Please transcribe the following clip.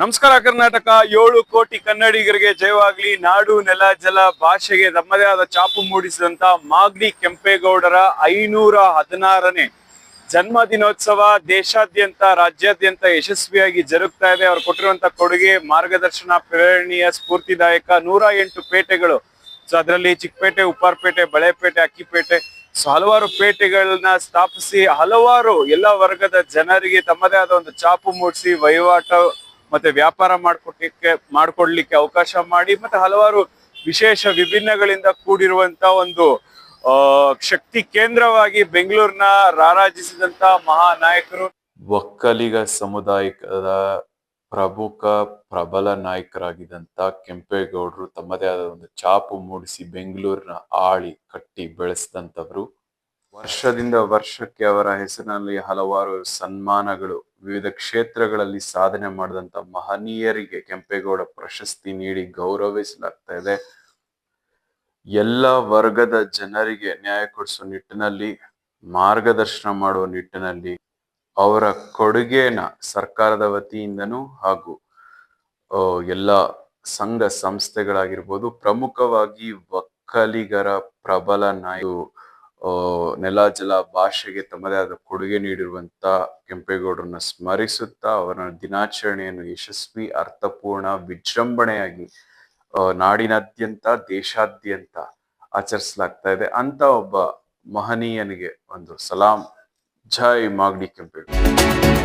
ನಮಸ್ಕಾರ ಕರ್ನಾಟಕ. ಏಳು ಕೋಟಿ ಕನ್ನಡಿಗರಿಗೆ ಜಯವಾಗ್ಲಿ. ನಾಡು, ನೆಲ, ಜಲ ಭಾಷೆಗೆ ತಮ್ಮದೇ ಆದ ಚಾಪು ಮೂಡಿಸಿದಂತ ಮಾಗ್ಲಿ ಕೆಂಪೇಗೌಡರ ಐನೂರ ಹದಿನಾರನೇ ಜನ್ಮ ದಿನೋತ್ಸವ ದೇಶಾದ್ಯಂತ, ರಾಜ್ಯಾದ್ಯಂತ ಯಶಸ್ವಿಯಾಗಿ ಜರುಗ್ತಾ ಇದೆ. ಅವ್ರು ಕೊಟ್ಟಿರುವಂತ ಕೊಡುಗೆ ಮಾರ್ಗದರ್ಶನ, ಪ್ರೇರಣೀಯ, ಸ್ಫೂರ್ತಿದಾಯಕ ನೂರ ಎಂಟು ಪೇಟೆಗಳು. ಸೊ ಅದರಲ್ಲಿ ಚಿಕ್ಕಪೇಟೆ, ಉಪ್ಪಾರಪೇಟೆ, ಬಳೆಪೇಟೆ, ಅಕ್ಕಿಪೇಟೆ. ಸೊ ಹಲವಾರು ಪೇಟೆಗಳನ್ನ ಸ್ಥಾಪಿಸಿ ಹಲವಾರು ಎಲ್ಲ ವರ್ಗದ ಜನರಿಗೆ ತಮ್ಮದೇ ಆದ ಒಂದು ಚಾಪು ಮೂಡಿಸಿ ವಹಿವಾಟ ಮತ್ತೆ ವ್ಯಾಪಾರ ಮಾಡ್ಕೊಟ್ಟಿಕ್ಕೆ, ಮಾಡ್ಕೊಡ್ಲಿಕ್ಕೆ ಅವಕಾಶ ಮಾಡಿ, ಮತ್ತೆ ಹಲವಾರು ವಿಶೇಷ ವಿಭಿನ್ನಗಳಿಂದ ಕೂಡಿರುವಂತ ಒಂದು ಶಕ್ತಿ ಕೇಂದ್ರವಾಗಿ ಬೆಂಗಳೂರಿನ ರಾರಾಜಿಸಿದಂತ ಮಹಾನಾಯಕರು. ಒಕ್ಕಲಿಗ ಸಮುದಾಯದ ಪ್ರಮುಖ ಪ್ರಬಲ ನಾಯಕರಾಗಿದ್ದಂತ ಕೆಂಪೇಗೌಡರು ತಮ್ಮದೇ ಆದ ಒಂದು ಚಾಪು ಮೂಡಿಸಿ ಬೆಂಗಳೂರಿನ ಆಳಿ ಕಟ್ಟಿ ಬೆಳೆಸಿದಂತವರು. ವರ್ಷದಿಂದ ವರ್ಷಕ್ಕೆ ಅವರ ಹೆಸರಿನಲ್ಲಿ ಹಲವಾರು ಸನ್ಮಾನಗಳು, ವಿವಿಧ ಕ್ಷೇತ್ರಗಳಲ್ಲಿ ಸಾಧನೆ ಮಾಡಿದಂತ ಮಹನೀಯರಿಗೆ ಕೆಂಪೇಗೌಡ ಪ್ರಶಸ್ತಿ ನೀಡಿ ಗೌರವಿಸಲಾಗ್ತಾ ಇದೆ. ಎಲ್ಲ ವರ್ಗದ ಜನರಿಗೆ ನ್ಯಾಯ ಕೊಡಿಸುವ ನಿಟ್ಟಿನಲ್ಲಿ, ಮಾರ್ಗದರ್ಶನ ಮಾಡುವ ನಿಟ್ಟಿನಲ್ಲಿ ಅವರ ಕೊಡುಗೆನ ಸರ್ಕಾರದ ವತಿಯಿಂದನೂ ಹಾಗೂ ಎಲ್ಲ ಸಂಘ ಸಂಸ್ಥೆಗಳಾಗಿರ್ಬೋದು, ಪ್ರಮುಖವಾಗಿ ಒಕ್ಕಲಿಗರ ಪ್ರಬಲ ನಾಯು ನೆಲ ಜಲ ಭಾಷೆಗೆ ತಮ್ಮದೇ ಆದ ಕೊಡುಗೆ ನೀಡಿರುವಂತ ಕೆಂಪೇಗೌಡರನ್ನ ಸ್ಮರಿಸುತ್ತಾ ಅವರ ದಿನಾಚರಣೆಯನ್ನು ಯಶಸ್ವಿ, ಅರ್ಥಪೂರ್ಣ, ವಿಜೃಂಭಣೆಯಾಗಿ ನಾಡಿನಾದ್ಯಂತ, ದೇಶಾದ್ಯಂತ ಆಚರಿಸಲಾಗ್ತಾ ಇದೆ. ಅಂತ ಒಬ್ಬ ಮಹನೀಯನಿಗೆ ಒಂದು ಸಲಾಂ. ಜೈ ಮಾಗಡಿ ಕೆಂಪೇಗೌಡ.